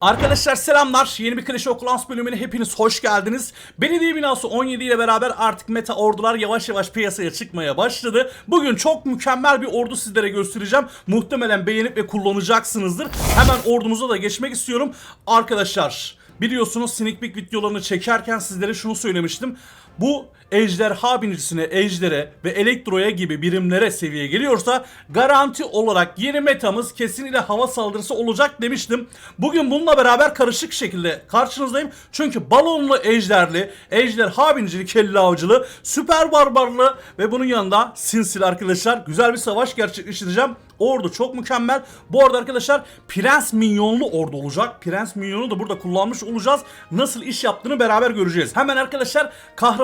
Arkadaşlar selamlar. Yeni bir Clash of Clans bölümüne hepiniz hoş geldiniz. Belediye binası 17 ile beraber artık meta ordular yavaş yavaş piyasaya çıkmaya başladı. Bugün çok mükemmel bir ordu sizlere göstereceğim. Muhtemelen beğenip ve kullanacaksınızdır. Hemen ordumuza da geçmek istiyorum. Arkadaşlar biliyorsunuz sneak peek videolarını çekerken sizlere şunu söylemiştim. Bu ejderha binicisine, ejdere ve elektroya gibi birimlere seviye geliyorsa garanti olarak yeni metamız kesinlikle hava saldırısı olacak demiştim. Bugün bununla beraber karışık şekilde karşınızdayım. Çünkü balonlu ejderli, ejderha binicili, kelle avcılı, süper barbarlı ve bunun yanında sinsil arkadaşlar güzel bir savaş gerçekleştireceğim. Ordu çok mükemmel. Bu arada arkadaşlar prens minyonlu ordu olacak. Prens minyonu da burada kullanmış olacağız. Nasıl iş yaptığını beraber göreceğiz. Hemen arkadaşlar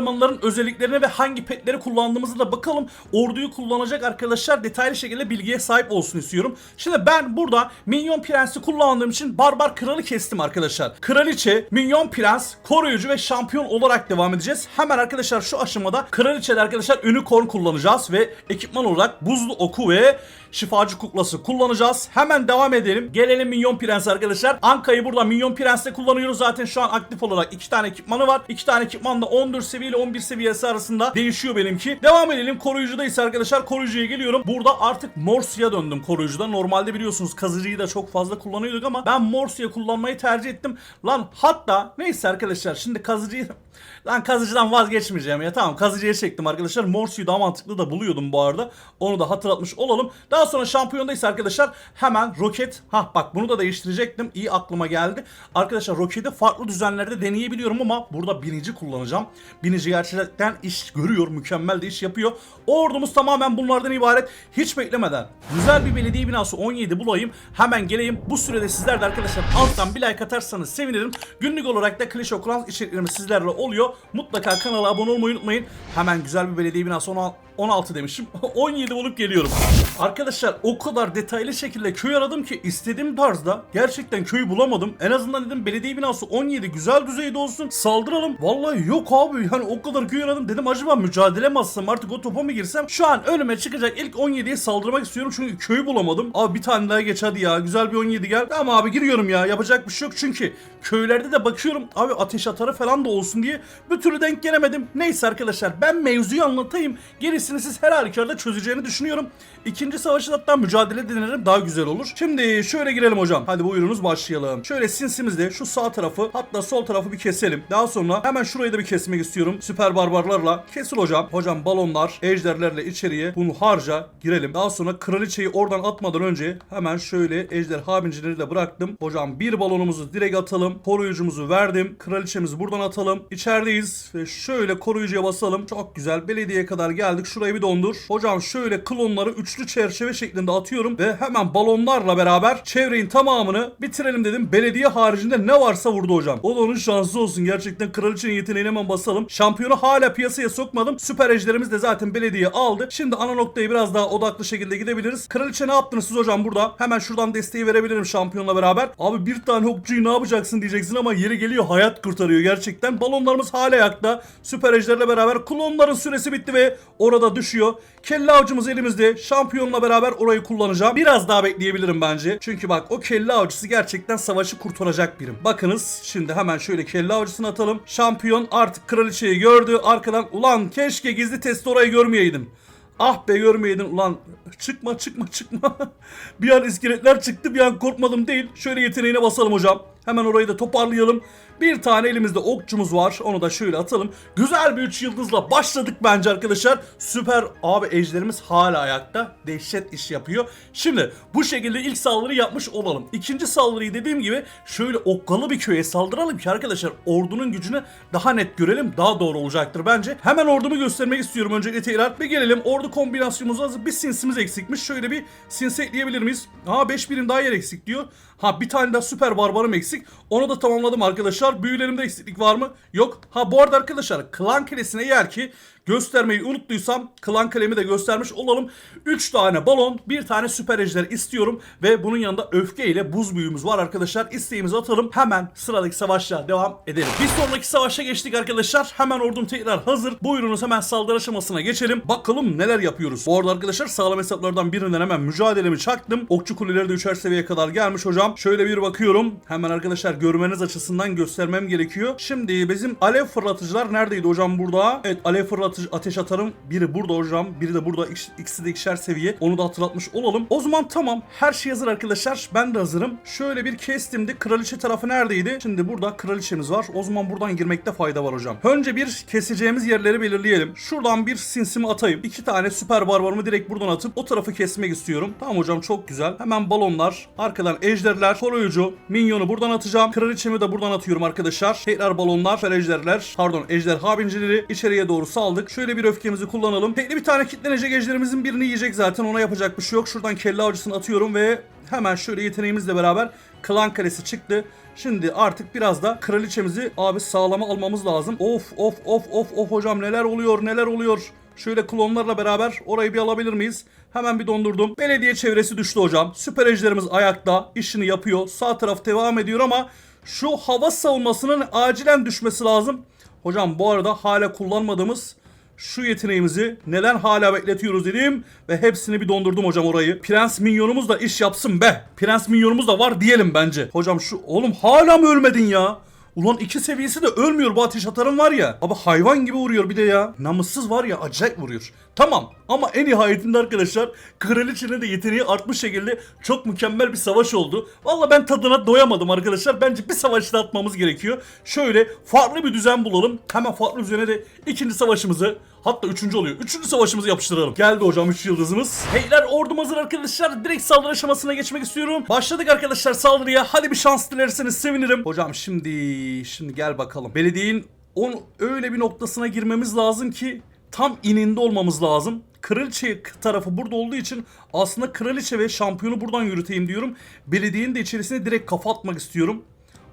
kahramanların özelliklerine ve hangi petleri kullandığımızı da bakalım. Orduyu kullanacak arkadaşlar detaylı şekilde bilgiye sahip olsun istiyorum. Şimdi ben burada minyon prensi kullandığım için barbar kralı kestim arkadaşlar. Kraliçe, minyon prens, koruyucu ve şampiyon olarak devam edeceğiz. Hemen arkadaşlar şu aşamada kraliçede arkadaşlar unicorn kullanacağız ve ekipman olarak buzlu oku ve şifacı kuklası kullanacağız. Hemen devam edelim. Gelelim Minyon Prens arkadaşlar. Anka'yı burada Minyon Prens'te kullanıyoruz. Zaten şu an aktif olarak iki tane ekipmanı var. İki tane ekipman da 14 seviye ile 11 seviyesi arasında değişiyor benimki. Devam edelim. Koruyucuda ise arkadaşlar koruyucuya geliyorum. Burada artık Morsi'ye döndüm koruyucuda. Normalde biliyorsunuz kazıcıyı da çok fazla kullanıyorduk ama ben Morsi'ye kullanmayı tercih ettim. Lan hatta neyse arkadaşlar şimdi kazıcıyı Lan kazıcıdan vazgeçmeyeceğim ya. Tamam kazıcıya çektim arkadaşlar. Morsi'yi daha mantıklı da buluyordum bu arada. Onu da hatırlatmış olalım. Daha sonra şampiyondaysa arkadaşlar hemen roket. Ha bak bunu da değiştirecektim. İyi aklıma geldi. Arkadaşlar roketi farklı düzenlerde deneyebiliyorum ama burada binici kullanacağım. Binici gerçekten iş görüyor. Mükemmel de iş yapıyor. Ordumuz tamamen bunlardan ibaret. Hiç beklemeden güzel bir belediye binası 17 bulayım. Hemen geleyim. Bu sürede sizler de arkadaşlar alttan bir like atarsanız sevinirim. Günlük olarak da Clash of Clans içeriklerimiz sizlerle oluyor. Mutlaka kanala abone olmayı unutmayın. Hemen güzel bir belediye binası 16 16 demişim. 17 bulup geliyorum. Arkadaşlar o kadar detaylı şekilde köy aradım ki istediğim tarzda gerçekten köyü bulamadım. En azından dedim belediye binası 17 güzel düzeyde olsun. Saldıralım. Vallahi yok abi. Yani o kadar köy aradım. Dedim acaba mücadele mi artık o topa mı girsem? Şu an önüme çıkacak ilk 17'ye saldırmak istiyorum çünkü köyü bulamadım. Abi bir tane daha geç hadi ya. Güzel bir 17 gel. Tamam abi giriyorum ya. Yapacak bir şey yok çünkü köylerde de bakıyorum abi ateş atarı falan da olsun diye bir türlü denk gelemedim. Neyse arkadaşlar ben mevzuyu anlatayım. Gerisini siz her halükarda çözeceğini düşünüyorum. İkinci savaşı hatta mücadele denerim daha güzel olur. Şimdi şöyle girelim hocam. Hadi buyurunuz başlayalım. Şöyle sinsimizde şu sağ tarafı hatta sol tarafı bir keselim. Daha sonra hemen şurayı da bir kesmek istiyorum. Süper barbarlarla. Kesil hocam. Hocam balonlar, ejderlerle içeriye bunu harca girelim. Daha sonra kraliçeyi oradan atmadan önce hemen şöyle ejderha bincileri de bıraktım. Hocam bir balonumuzu direkt atalım. Koruyucumuzu verdim. Kraliçemizi buradan atalım. İçerideyiz ve şöyle koruyucuya basalım. Çok güzel. Belediyeye kadar geldik. Şurayı bir dondur. Hocam şöyle klonları üçlü çerçeve şeklinde atıyorum ve hemen balonlarla beraber çevrenin tamamını bitirelim dedim. Belediye haricinde ne varsa vurdu hocam. O da onun şansı olsun. Gerçekten kraliçenin yeteneğine hemen basalım. Şampiyonu hala piyasaya sokmadım. Süper ejderimiz de zaten belediye aldı. Şimdi ana noktayı biraz daha odaklı şekilde gidebiliriz. Kraliçe ne yaptınız siz hocam burada? Hemen şuradan desteği verebilirim şampiyonla beraber. Abi bir tane okçuyu ne yapacaksın diyeceksin ama yeri geliyor hayat kurtarıyor gerçekten. Balonlarımız hala ayakta. Süper ejderle beraber klonların süresi bitti ve orada düşüyor. Kelle avcımız elimizde. Şampiyonla beraber orayı kullanacağım. Biraz daha bekleyebilirim bence. Çünkü bak o kelle avcısı gerçekten savaşı kurtaracak birim. Bakınız şimdi hemen şöyle kelle avcısını atalım. Şampiyon artık kraliçeyi gördü. Arkadan ulan keşke gizli testi orayı görmeyeydim. Ah be görmeydin ulan çıkma çıkma çıkma. bir an iskeletler çıktı bir an korkmadım değil. Şöyle yeteneğine basalım hocam. Hemen orayı da toparlayalım. Bir tane elimizde okçumuz var. Onu da şöyle atalım. Güzel bir 3 yıldızla başladık bence arkadaşlar. Süper. Abi ejderimiz hala ayakta. Dehşet iş yapıyor. Şimdi bu şekilde ilk saldırı yapmış olalım. İkinci saldırıyı dediğim gibi şöyle okkalı bir köye saldıralım ki arkadaşlar ordunun gücünü daha net görelim. Daha doğru olacaktır bence. Hemen ordumu göstermek istiyorum öncelikle tekrar. Bir gelelim. Ordu kombinasyonumuz hazır. Bir sinsimiz eksikmiş. Şöyle bir sinsi ekleyebilir miyiz? Aa 5 birim daha yer eksik diyor. Ha bir tane daha süper barbarım eksik. Onu da tamamladım arkadaşlar. Büyülerimde eksiklik var mı? Yok. Ha bu arada arkadaşlar klan kilesine eğer ki göstermeyi unuttuysam klan kalemi de göstermiş olalım. 3 tane balon, bir tane süper ejder istiyorum ve bunun yanında öfke ile buz büyümüz var arkadaşlar. İsteğimizi atalım. Hemen sıradaki savaşla devam edelim. Bir sonraki savaşa geçtik arkadaşlar. Hemen ordum tekrar hazır. Buyurunuz hemen saldırı aşamasına geçelim. Bakalım neler yapıyoruz. Bu arada arkadaşlar sağlam hesaplardan birinden hemen mücadelemi çaktım. Okçu kuleleri de 3'er seviyeye kadar gelmiş hocam. Şöyle bir bakıyorum. Hemen arkadaşlar görmeniz açısından göstermem gerekiyor. Şimdi bizim alev fırlatıcılar neredeydi hocam burada? Evet alev fırlatıcı ateş atarım. Biri burada hocam. Biri de burada. İkisi- de ikişer seviye. Onu da hatırlatmış olalım. O zaman tamam. Her şey hazır arkadaşlar. Ben de hazırım. Şöyle bir kestimdi. Kraliçe tarafı neredeydi? Şimdi burada kraliçemiz var. O zaman buradan girmekte fayda var hocam. Önce bir keseceğimiz yerleri belirleyelim. Şuradan bir sinsimi atayım. İki tane süper barbarımı direkt buradan atıp o tarafı kesmek istiyorum. Tamam hocam çok güzel. Hemen balonlar. Arkadan ejderler. Koruyucu. Minyonu buradan atacağım. Kraliçemi de buradan atıyorum arkadaşlar. Tekrar balonlar. Ejderler. Pardon ejderha bincileri içeriye doğru saldık. Şöyle bir öfkemizi kullanalım. Tekli bir tane kitlenecek ejderimizin birini yiyecek zaten. Ona yapacak bir şey yok. Şuradan kelle avcısını atıyorum ve hemen şöyle yeteneğimizle beraber klan kalesi çıktı. Şimdi artık biraz da kraliçemizi abi sağlama almamız lazım. Of of of of of hocam neler oluyor neler oluyor. Şöyle klonlarla beraber orayı bir alabilir miyiz? Hemen bir dondurdum. Belediye çevresi düştü hocam. Süper ejderimiz ayakta. işini yapıyor. Sağ taraf devam ediyor ama şu hava savunmasının acilen düşmesi lazım. Hocam bu arada hala kullanmadığımız şu yeteneğimizi neden hala bekletiyoruz dedim ve hepsini bir dondurdum hocam orayı. Prens minyonumuz da iş yapsın be. Prens minyonumuz da var diyelim bence. Hocam şu oğlum hala mı ölmedin ya? Ulan iki seviyesi de ölmüyor bu ateş atarım var ya. Abi hayvan gibi vuruyor bir de ya. Namussuz var ya acayip vuruyor. Tamam ama en nihayetinde arkadaşlar kraliçenin de yeteneği artmış şekilde çok mükemmel bir savaş oldu. Valla ben tadına doyamadım arkadaşlar. Bence bir savaş da atmamız gerekiyor. Şöyle farklı bir düzen bulalım. Hemen farklı düzene de ikinci savaşımızı hatta üçüncü oluyor. Üçüncü savaşımızı yapıştıralım. Geldi hocam 3 yıldızımız. Heyler ordum hazır arkadaşlar. Direkt saldırı aşamasına geçmek istiyorum. Başladık arkadaşlar saldırıya. Hadi bir şans dilerseniz sevinirim. Hocam şimdi şimdi gel bakalım. Belediyenin on öyle bir noktasına girmemiz lazım ki tam ininde olmamız lazım. Kraliçe tarafı burada olduğu için aslında kraliçe ve şampiyonu buradan yürüteyim diyorum. Belediyenin de içerisine direkt kafa atmak istiyorum.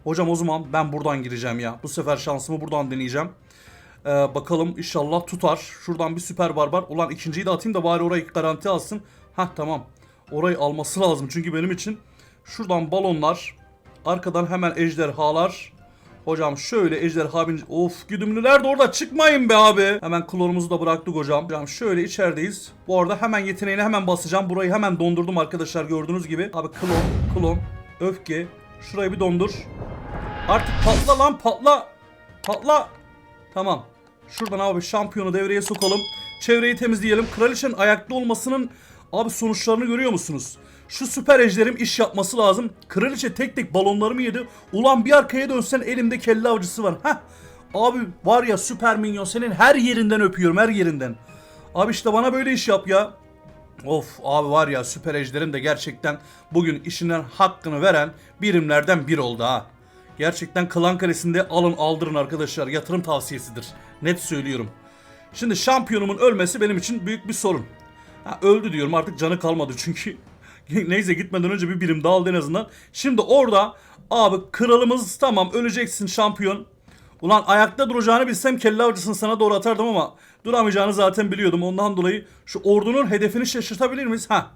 Hocam o zaman ben buradan gireceğim ya. Bu sefer şansımı buradan deneyeceğim. Ee, bakalım inşallah tutar. Şuradan bir süper barbar. Ulan ikinciyi de atayım da bari orayı garanti alsın. Hah tamam. Orayı alması lazım çünkü benim için. Şuradan balonlar. Arkadan hemen ejderhalar. Hocam şöyle ejderha bin... Of güdümlüler de orada çıkmayın be abi. Hemen klonumuzu da bıraktık hocam. Hocam şöyle içerideyiz. Bu arada hemen yeteneğini hemen basacağım. Burayı hemen dondurdum arkadaşlar gördüğünüz gibi. Abi klon, klon, öfke. Şurayı bir dondur. Artık patla lan patla. Patla. Tamam. Şuradan abi şampiyonu devreye sokalım. Çevreyi temizleyelim. Kraliçenin ayakta olmasının abi sonuçlarını görüyor musunuz? Şu süper ejderim iş yapması lazım. Kraliçe tek tek balonlarımı yedi. Ulan bir arkaya dönsen elimde kelle avcısı var. Heh. Abi var ya süper minyon senin her yerinden öpüyorum her yerinden. Abi işte bana böyle iş yap ya. Of abi var ya süper ejderim de gerçekten bugün işinden hakkını veren birimlerden bir oldu ha. Gerçekten Klan Kalesi'nde alın aldırın arkadaşlar. Yatırım tavsiyesidir. Net söylüyorum. Şimdi şampiyonumun ölmesi benim için büyük bir sorun. Ha, öldü diyorum artık canı kalmadı çünkü. Neyse gitmeden önce bir birim dağıldı en azından. Şimdi orada abi kralımız tamam öleceksin şampiyon. Ulan ayakta duracağını bilsem kelle avcısını sana doğru atardım ama duramayacağını zaten biliyordum. Ondan dolayı şu ordunun hedefini şaşırtabilir miyiz? Ha.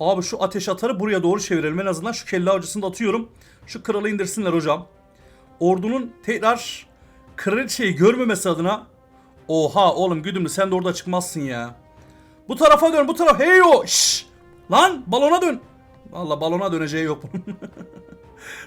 Abi şu ateş atarı buraya doğru çevirelim. En azından şu kelle avcısını da atıyorum. Şu kralı indirsinler hocam. Ordunun tekrar kraliçeyi görmemesi adına Oha oğlum güdümlü sen de orada çıkmazsın ya. Bu tarafa dön bu taraf. Hey o. Şşş. Lan balona dön. Valla balona döneceği yok bunun.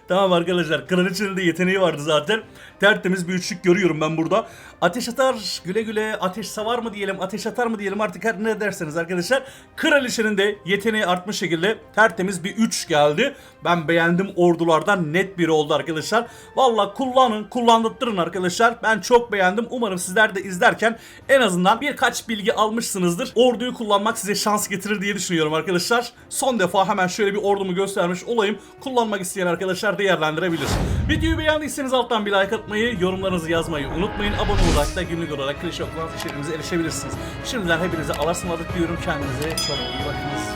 Tamam arkadaşlar kraliçenin de yeteneği vardı zaten. Tertemiz bir üçlük görüyorum ben burada. Ateş atar güle güle ateş savar mı diyelim ateş atar mı diyelim artık her ne derseniz arkadaşlar. Kraliçenin de yeteneği artmış şekilde tertemiz bir 3 geldi. Ben beğendim ordulardan net biri oldu arkadaşlar. Valla kullanın kullandırtırın arkadaşlar. Ben çok beğendim. Umarım sizler de izlerken en azından birkaç bilgi almışsınızdır. Orduyu kullanmak size şans getirir diye düşünüyorum arkadaşlar. Son defa hemen şöyle bir ordumu göstermiş olayım. Kullanmak isteyen arkadaşlar değerlendirebilir. Videoyu beğendiyseniz alttan bir like atmayı, yorumlarınızı yazmayı unutmayın. Abone olarak da günlük olarak Clash of Clans içeriğimize erişebilirsiniz. Şimdiden hepinize Allah'a ısmarladık diyorum. Kendinize çok iyi bakınız.